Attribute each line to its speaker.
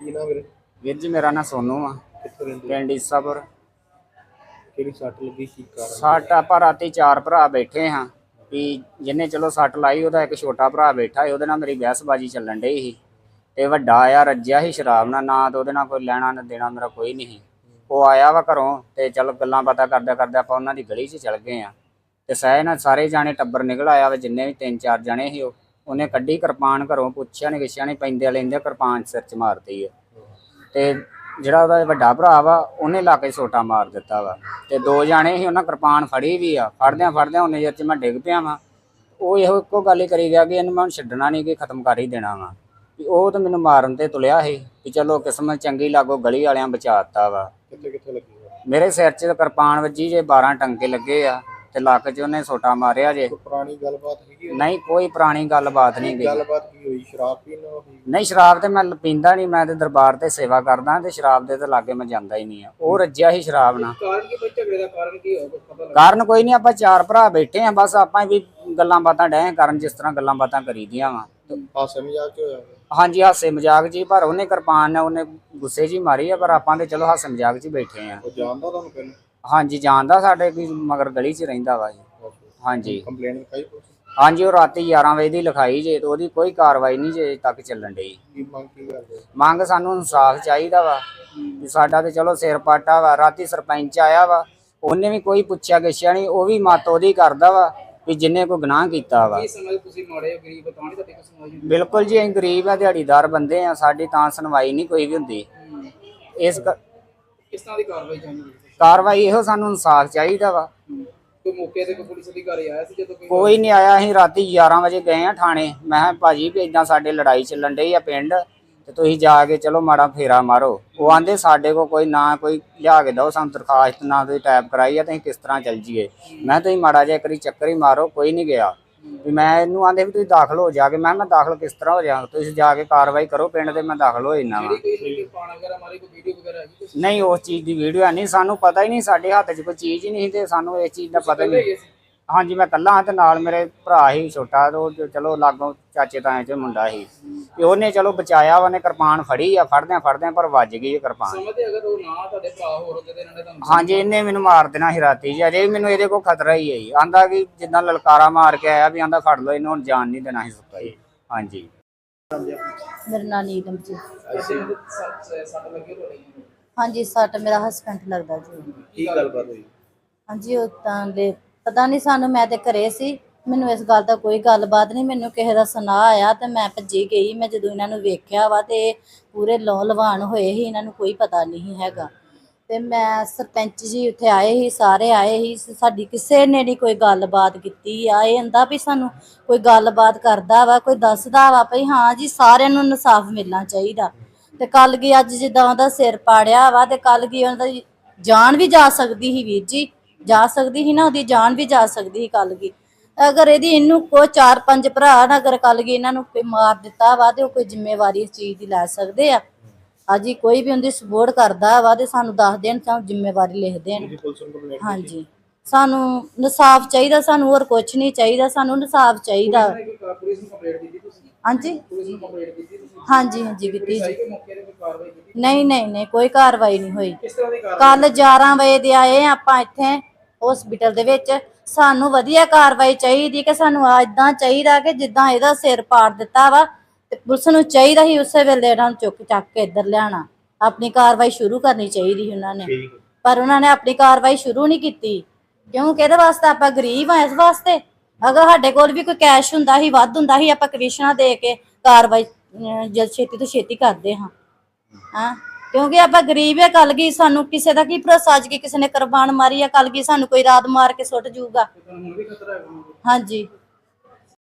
Speaker 1: ਕੀ ਵੀਰੇ?
Speaker 2: ਵੀਰ ਜੀ ਮੇਰਾ ਨਾਂ ਸੋਨੂ ਆ।
Speaker 1: ਕਿੱਥੇ ਰਹਿੰਦੇ
Speaker 2: ਪਿੰਡ ਈਸਾਪੁਰ।
Speaker 1: ਕਿਹੜੀ ਸੱਟ ਲੱਗੀ? ਕੀ ਕਾਰਨ?
Speaker 2: ਸੱਟ ਆਪਾਂ ਰਾਤੀ ਚਾਰ ਭਰਾ ਬੈਠੇ ਹਾਂ ਵੀ ਜਿਹਨੇ ਚਲੋ ਸੱਟ ਲਾਈ ਉਹਦਾ ਇੱਕ ਛੋਟਾ ਭਰਾ ਬੈਠਾ ਸੀ ਉਹਦੇ ਨਾਲ ਮੇਰੀ ਬਹਿਸਬਾਜੀ ਚੱਲਣ ਡਈ ਸੀ। ਤੇ ਵੱਡਾ ਆਇਆ ਰੱਜਿਆ ਸੀ ਸ਼ਰਾਬ ਨਾਲ ਨਾ ਤੇ ਉਹਦੇ ਨਾਲ ਕੋਈ ਲੈਣਾ ਨਾ ਦੇਣਾ ਮੇਰਾ ਕੋਈ ਨਹੀਂ ਸੀ। ਉਹ ਆਇਆ ਵਾ ਘਰੋਂ ਤੇ ਚਲ ਗੱਲਾਂ ਬਾਤਾਂ ਕਰਦੇ ਕਰਦੇ ਆਪਾਂ ਉਹਨਾਂ ਦੀ ਗਲੀ 'ਚ ਚਲ ਗਏ ਆ ਤੇ ਸਹਿ ਨਾਲ ਸਾਰੇ ਜਾਣੇ ਟੱਬਰ ਨਿਕਲ ਆਇਆ ਵਾ ਜਿੰਨੇ ਵੀ ਤਿੰਨ ਚਾਰ ਜਣੇ ਸੀ ਉਹ। ਉਹਨੇ ਕੱਢੀ ਕਿਰਪਾਨ ਘਰੋਂ ਪੁੱਛਿਆ ਨਹੀਂ ਵਿਛਿਆ ਨਹੀਂ ਪੈਂਦੇ ਲੈਂਦੇ ਕਿਰਪਾਨ ਸਿਰ 'ਚ ਮਾਰਤੀ ਹੈ ਤੇ ਜਿਹੜਾ ਉਹਦਾ ਵੱਡਾ ਭਰਾ ਵਾ ਉਹਨੇ ਲਾ ਕੇ ਸੋਟਾ ਮਾਰ ਦਿੱਤਾ ਵਾ। ਤੇ ਦੋ ਜਾਣੇ ਸੀ ਉਹਨਾਂ ਕਿਰਪਾਨ ਫੜੀ ਵੀ ਆ। ਫੜਦਿਆਂ ਫੜਦਿਆਂ ਉਹਨੇ ਚਿਰ ਚ ਮੈਂ ਡਿੱਗ ਪਿਆ ਵਾਂ। ਉਹ ਇਹੋ ਇੱਕੋ ਗੱਲ ਹੀ ਕਰੀ ਗਿਆ ਕਿ ਇਹਨੂੰ ਮੈਂ ਛੱਡਣਾ ਨਹੀਂ ਕਿ ਖਤਮ ਕਰ ਹੀ ਦੇਣਾ ਵਾ। ਵੀ ਉਹ ਤਾਂ ਮੈਨੂੰ ਮਾਰਨ ਤੇ ਤੁਲਿਆ ਸੀ ਵੀ ਚਲੋ ਕਿਸਮਤ ਚੰਗੀ ਲਾਗੋ ਗਲੀ ਵਾਲਿਆਂ ਬਚਾਤਾ ਵਾ।
Speaker 1: ਕਿੱਥੇ ਕਿੱਥੇ ਲੱਗੀ?
Speaker 2: ਮੇਰੇ ਸਿਰ 'ਚ ਕਿਰਪਾਨ ਵੱਜੀ ਜੇ 12 ਟੰਕੇ ਲੱਗੇ ਆ। ਤੇ ਲੱਕ 'ਚ ਉਹਨੇ ਸੋਟਾ ਮਾਰਿਆ ਜੇ।
Speaker 1: ਪੁਰਾਣੀ ਗੱਲਬਾਤ ਹੈਗੀ ਹੈ?
Speaker 2: ਨਹੀਂ ਕੋਈ ਪੁਰਾਣੀ ਗੱਲਬਾਤ ਨਹੀਂ ਗਈ
Speaker 1: ਗੱਲਬਾਤ ਕੀ ਹੋਈ? ਸ਼ਰਾਬ ਪੀਣ ਨਾਲ ਹੋਈ
Speaker 2: ਨਹੀਂ ਸ਼ਰਾਬ ਤੇ ਮੈਂ ਪੀਂਦਾ ਨਹੀਂ ਮੈਂ ਤੇ ਦਰਬਾਰ ਤੇ ਸੇਵਾ ਕਰਦਾ ਤੇ ਸ਼ਰਾਬ ਦੇ ਤੇ ਲਾਗੇ ਮੈਂ ਜਾਂਦਾ ਹੀ ਨਹੀਂ ਆ। ਉਹ ਰੱਜਿਆ ਸੀ ਸ਼ਰਾਬ ਨਾਲ।
Speaker 1: ਕਾਰਨ ਕੀ ਕੋਈ ਝਗੜੇ ਦਾ ਕਾਰਨ ਕੀ ਹੋਇਆ? ਕੁਝ ਪਤਾ
Speaker 2: ਕਾਰਨ ਕੋਈ ਨਹੀਂ ਆਪਾਂ ਚਾਰ ਭਰਾ ਬੈਠੇ ਆ ਬਸ ਆਪਾਂ ਵੀ ਗੱਲਾਂ ਬਾਤਾਂ ਡਏ ਕਰਨ ਜਿਸ ਤਰ੍ਹਾਂ ਗੱਲਾਂ ਬਾਤਾਂ ਕਰੀਦੀਆਂ ਵਾ।
Speaker 1: ਹਾਸੇ ਮਜ਼ਾਕ ਚ ਹੋਇਆ
Speaker 2: ਹਾਂਜੀ ਹਾਸੇ ਮਜ਼ਾਕ ਜੀ ਪਰ ਉਹਨੇ ਕਿਰਪਾਨ ਨਾਲ ਉਹਨੇ ਗੁੱਸੇ ਜੀ ਮਾਰੀ ਆ ਪਰ ਆਪਾਂ ਤੇ ਚਲੋ ਹਾਸੇ ਮਜ਼ਾਕ ਚ ਹੀ ਬੈਠੇ ਆ।
Speaker 1: ਉਹ ਜਾਣਦਾ ਤੁਹਾਨੂੰ ਪਹਿਲਾਂ?
Speaker 2: ਹਾਂਜੀ ਜਾਣਦਾ ਸਾਡੇ ਕੋਈ ਮਗਰ ਗਲੀ ਚ ਰਹਿੰਦਾ ਵਾ ਜੀ। ਹਾਂਜੀ।
Speaker 1: ਕੰਪਲੇਂਟ ਲਿਖਾਈ ਪੁਲਿਸ
Speaker 2: ਹਾਂਜੀ ਉਹ ਰਾਤੀ 11 ਵਜੇ ਦੀ ਲਿਖਾਈ ਜੇ ਤੇ ਉਹਦੀ ਕੋਈ ਕਾਰਵਾਈ ਨਹੀਂ ਜੇ ਤੱਕ ਚੱਲਣ ਡਈ।
Speaker 1: ਕੀ ਮੰਗ ਕੀ ਕਰਦੇ? ਹੋ?
Speaker 2: ਮੰਗ ਸਾਨੂੰ ਇਨਸਾਫ ਚਾਹੀਦਾ ਵਾ। ਵੀ ਸਾਡਾ ਤੇ ਚਲੋ ਸਿਰ ਪਾਟਾ ਵਾ ਰਾਤੀ ਸਰਪੰਚ ਆਇਆ ਵਾ ਉਹਨੇ ਵੀ ਕੋਈ ਪੁੱਛਿਆ ਗਿੱਛਿਆ ਨਹੀਂ ਉਹ ਵੀ ਮਤ ਉਹਦੀ ਕਰਦਾ ਵਾ ਵੀ ਜਿੰਨੇ ਕੋਈ ਗੁਨਾਹ ਕੀਤਾ ਵਾ।
Speaker 3: ਸਮਝ ਤੁਸੀਂ ਮਾੜੇ ਹੋ ਗਰੀਬ ਤਾਂ ਨਹੀਂ ਤੁਹਾਡੀ ਕੋਈ ਸੁਣਵਾਈ ਹੁੰਦੀ?
Speaker 2: ਬਿਲਕੁਲ ਜੀ ਅਸੀਂ ਗਰੀਬ ਆ ਦਿਹਾੜੀਦਾਰ ਬੰਦੇ ਆ ਸਾਡੀ ਤਾਂ ਸੁਣਵਾਈ ਨਹੀਂ ਕੋਈ ਵੀ ਹੁੰਦੀ। ਇਸ ਕ-
Speaker 3: ਕਿਸ ਤਰ੍ਹਾਂ ਦੀ ਕਾਰਵਾਈ ਚਾਹੀਦੀ
Speaker 2: ਕਾਰਵਾਈ ਇਹੋ ਸਾਨੂੰ ਇਨਸਾਫ ਚਾਹੀਦਾ ਵਾ।
Speaker 3: ਕੋਈ ਮੌਕੇ ਤੇ ਕੋਈ ਪੁਲਿਸ ਅਧਿਕਾਰੀ ਆਇਆ ਸੀ ਜਦੋਂ ਕੋਈ
Speaker 2: ਕੋਈ ਨਹੀਂ ਆਇਆ ਅਸੀਂ ਰਾਤੀ 11 ਵਜੇ ਗਏ ਆ ਥਾਣੇ। ਮੈਂ ਕਿਹਾ ਭਾਜੀ ਵੀ ਇਦਾਂ ਸਾਡੇ ਲੜਾਈ ਚੱਲਣ ਡਈ ਆ ਪਿੰਡ ਤੇ ਤੁਸੀਂ ਜਾ ਕੇ ਚਲੋ ਮਾੜਾ ਫੇਰਾ ਮਾਰੋ। ਉਹ ਆਂਦੇ ਸਾਡੇ ਕੋ ਕੋਈ ਨਾ ਕੋਈ ਲਿਆ ਕੇ ਦਿਓ ਸਾਨੂੰ ਦਰਖਾਸਤ ਨਾ ਤੁਸੀਂ ਟਾਈਪ ਕਰਾਈ ਆ ਤੇ ਅਸੀਂ ਕਿਸ ਤਰ੍ਹਾਂ ਚੱਲ ਜੀਏ? ਮੈਂ ਕਿਹਾ ਤੁਸੀਂ ਮਾੜਾ ਜਿਹਾ ਕਰੀ ਚੱਕਰ ਹੀ ਮਾਰੋ ਕੋਈ ਨਹੀਂ ਗਿਆ। ਵੀ ਮੈਂ ਇਹਨੂੰ ਆਂਦੇ ਵੀ ਤੁਸੀਂ ਦਾਖਲ ਹੋ ਜਾ ਕੇ ਮੈਂ ਕਿਹਾ ਮੈਂ ਦਾਖਲ ਕਿਸ ਤਰ੍ਹਾਂ ਹੋ ਜਾ ਤੁਸੀਂ ਜਾ ਕੇ ਕਾਰਵਾਈ ਕਰੋ ਪਿੰਡ ਤੇ ਮੈਂ ਦਾਖਲ ਹੋ ਜਾਣਾ ਵਾ। ਨਹੀਂ ਉਸ ਚੀਜ਼ ਦੀ ਵੀਡੀਓ ਹੈ ਨਹੀਂ ਸਾਨੂੰ ਪਤਾ ਹੀ ਨਹੀਂ ਸਾਡੇ ਹੱਥ 'ਚ ਕੋਈ ਚੀਜ਼ ਹੀ ਨਹੀਂ ਤੇ ਸਾਨੂੰ ਇਸ ਚੀਜ਼ ਦਾ ਪਤਾ ਹੀ ਨਹੀਂ। ਹਾਂਜੀ ਮੈਂ ਇਕੱਲਾ ਹਾਂ ਤੇ ਨਾਲ ਮੇਰੇ ਭਰਾ ਹੀ ਛੋਟਾ ਤੇ ਉਹ ਚਲੋ ਲਾਗੋਂ ਚਾਚੇ ਤਾਏ ਚ ਮੁੰਡਾ ਸੀ ਤੇ ਉਹਨੇ ਚਲੋ ਬਚਾਇਆ ਉਹਨੇ ਕਿਰਪਾਨ ਫੜੀ ਆ ਫੜਦਿਆਂ ਫੜਦਿਆਂ ਪਰ ਵੱਜ ਗਈ ਇਹ ਕਿਰਪਾਨ।
Speaker 3: ਸਮਝਦੇ ਅਗਰ ਉਹ ਨਾ ਤੁਹਾਡੇ ਭਰਾ ਹੋਰ ਹੁੰਦੇ ਤੇ ਇਹਨਾਂ ਨੇ ਤੁਹਾਨੂੰ
Speaker 2: ਹਾਂਜੀ ਇਹਨੇ ਮੈਨੂੰ ਮਾਰ ਦੇਣਾ ਸੀ ਰਾਤੀ ਜੀ ਅਜੇ ਵੀ ਮੈਨੂੰ ਇਹਦੇ ਕੋਲ ਖਤਰਾ ਹੀ ਹੈ ਜੀ। ਆਂਦਾ ਕਿ ਜਿੱਦਾਂ ਲਲਕਾਰਾ ਮਾਰ ਕੇ ਆਇਆ ਵੀ ਆਂਦਾ ਫੜ ਲਓ ਇਹਨੂੰ ਹੁਣ ਜਾਨ ਨਹੀਂ ਦੇਣਾ ਸੀ ਜੀ। ਹਾਂਜੀ।
Speaker 4: ਮੇਰਾ ਨਾਂ ਨੀਲਮ ਜੀ।
Speaker 3: ਅਸੀਂ ਸੱਟ ਸੱਟ ਲੱਗੀ ਤੁਹਾਡੀ
Speaker 4: ਹਾਂਜੀ ਸੱਟ ਮੇਰਾ ਹਸਬੈਂਡ ਲੱਗਦਾ ਜੀ।
Speaker 1: ਕੀ ਗੱਲਬਾਤ ਹੋਈ?
Speaker 4: ਹਾਂਜੀ ਉਹ ਤਾਂ ਦੇ ਪਤਾ ਨਹੀਂ ਸਾਨੂੰ, ਮੈਂ ਤੇ ਘਰੇ ਸੀ। ਮੈਨੂੰ ਇਸ ਗੱਲ ਦਾ ਕੋਈ ਗੱਲਬਾਤ ਨਹੀਂ। ਮੈਨੂੰ ਕਿਸੇ ਦਾ ਸੁਨਾਹ ਆਇਆ ਤੇ ਮੈਂ ਭੱਜੀ ਗਈ। ਮੈਂ ਜਦੋਂ ਇਹਨਾਂ ਨੂੰ ਵੇਖਿਆ ਵਾ ਤੇ ਇਹ ਪੂਰੇ ਲੌ ਲਵਾਨ ਹੋਏ ਸੀ, ਇਹਨਾਂ ਨੂੰ ਕੋਈ ਪਤਾ ਨਹੀਂ ਹੈਗਾ। ਤੇ ਮੈਂ ਸਰਪੰਚ ਜੀ ਉੱਥੇ ਆਏ ਸੀ, ਸਾਰੇ ਆਏ ਸੀ। ਸਾਡੀ ਕਿਸੇ ਨੇ ਨਹੀਂ ਕੋਈ ਗੱਲਬਾਤ ਕੀਤੀ ਆ। ਇਹ ਹੁੰਦਾ ਵੀ ਸਾਨੂੰ ਕੋਈ ਗੱਲਬਾਤ ਕਰਦਾ ਵਾ, ਕੋਈ ਦੱਸਦਾ ਵਾ ਭਈ ਹਾਂ ਜੀ, ਸਾਰਿਆਂ ਨੂੰ ਇਨਸਾਫ ਮਿਲਣਾ ਚਾਹੀਦਾ। ਤੇ ਕੱਲ ਕੀ ਅੱਜ ਜਿੱਦਾਂ ਉਹਦਾ ਸਿਰ ਪਾੜਿਆ ਵਾ ਤੇ ਕੱਲ ਗਈ ਉਹਨਾਂ ਦੀ ਜਾਨ ਵੀ ਜਾ ਸਕਦੀ ਸੀ ਵੀਰ ਜੀ। ਜਾ ਸਕਦੀ ਸੀ ਨਾ ਉਹਦੀ ਜਾਨ ਵੀ ਜਾ ਸਕਦੀ ਸੀ ਕੱਲ ਕੀ ਅਗਰ ਇਹਦੀ ਇਹਨੂੰ ਕੋ ਚਾਰ ਪੰਜ ਭਰਾ ਨਾ ਅਗਰ ਕੱਲ ਕੀ ਇਹਨਾਂ ਨੂੰ ਕੋਈ ਮਾਰ ਦਿੱਤਾ ਵਾ ਤੇ ਉਹ ਕੋਈ ਜ਼ਿੰਮੇਵਾਰੀ ਇਸ ਚੀਜ਼ ਦੀ ਲੈ ਸਕਦੇ ਆ। ਅਜੀ ਕੋਈ ਵੀ ਉਹਦੀ ਸਪੋਰਟ ਕਰਦਾ ਵਾ ਤੇ ਸਾਨੂੰ ਦੱਸ ਦੇਣ ਤਾਂ ਜ਼ਿੰਮੇਵਾਰੀ ਲਿਖ ਦੇਣ। ਹਾਂਜੀ। ਸਾਨੂੰ ਇਨਸਾਫ ਚਾਹੀਦਾ ਸਾਨੂੰ ਹੋਰ ਕੁਝ ਨਹੀਂ ਚਾਹੀਦਾ ਸਾਨੂੰ ਇਨਸਾਫ ਚਾਹੀਦਾ। ਹਾਂਜੀ। ਹਾਂਜੀ ਹਾਂਜੀ ਕੀਤੀ ਜੀ। ਨਹੀਂ ਨਹੀਂ ਨਹੀਂ ਕੋਈ ਕਾਰਵਾਈ ਨਹੀਂ ਹੋਈ। ਕੱਲ 11 ਵਜੇ ਦੇ ਆਏ ਆਪਾਂ ਇੱਥੇ। ਹਸਪੀਟਲ ਦੇ ਵਿੱਚ ਸਾਨੂੰ ਵਧੀਆ ਕਾਰਵਾਈ ਚਾਹੀਦੀ ਕਿ ਸਾਨੂੰ ਇਦਾਂ ਚਾਹੀਦਾ ਕਿ ਜਿੱਦਾਂ ਇਹਦਾ ਸਿਰ ਪਾੜ ਦਿੱਤਾ ਵਾ ਤੇ ਪੁਲਿਸ ਨੂੰ ਚਾਹੀਦਾ ਸੀ ਉਸੇ ਵੇਲੇ ਇਹਨਾਂ ਨੂੰ ਚੁੱਕ ਚੱਕ ਕੇ ਇੱਧਰ ਲਿਆਣਾ ਆਪਣੀ ਕਾਰਵਾਈ ਸ਼ੁਰੂ ਕਰਨੀ ਚਾਹੀਦੀ ਸੀ ਉਹਨਾਂ ਨੇ। ਪਰ ਉਹਨਾਂ ਨੇ ਆਪਣੀ ਕਾਰਵਾਈ ਸ਼ੁਰੂ ਨਹੀਂ ਕੀਤੀ। ਕਿਉਂਕਿ ਇਹਦੇ ਵਾਸਤੇ ਆਪਾਂ ਗਰੀਬ ਆ ਇਸ ਵਾਸਤੇ। ਅਗਰ ਸਾਡੇ ਕੋਲ ਵੀ ਕੋਈ ਕੈਸ਼ ਹੁੰਦਾ ਸੀ ਵੱਧ ਹੁੰਦਾ ਸੀ ਆਪਾਂ ਕਮਿਸ਼ਨਾਂ ਦੇ ਕੇ ਕਾਰਵਾਈ ਜਦ ਛੇਤੀ ਤੋਂ ਛੇਤੀ ਕਰਦੇ ਹਾਂ। ਹਾਂ। ਕਿਉਂਕਿ ਆਪਾਂ ਗਰੀਬ ਹੈ ਕੱਲ ਕੀ ਸਾਨੂੰ ਕਿਸੇ ਦਾ ਕੀ ਭਰੋਸਾ? ਅੱਜ ਕੀ ਕਿਸੇ ਨੇ ਕੁਰਬਾਨ ਮਾਰੀ ਆ ਕੱਲ ਕੀ ਸਾਨੂੰ ਕੋਈ ਰਾਤ ਮਾਰ ਕੇ ਸੁੱਟ ਜਾਊਗਾ?
Speaker 3: ਤੁਹਾਨੂੰ ਹੁਣ ਵੀ ਖਤਰਾ ਹੈ
Speaker 4: ਹਾਂਜੀ।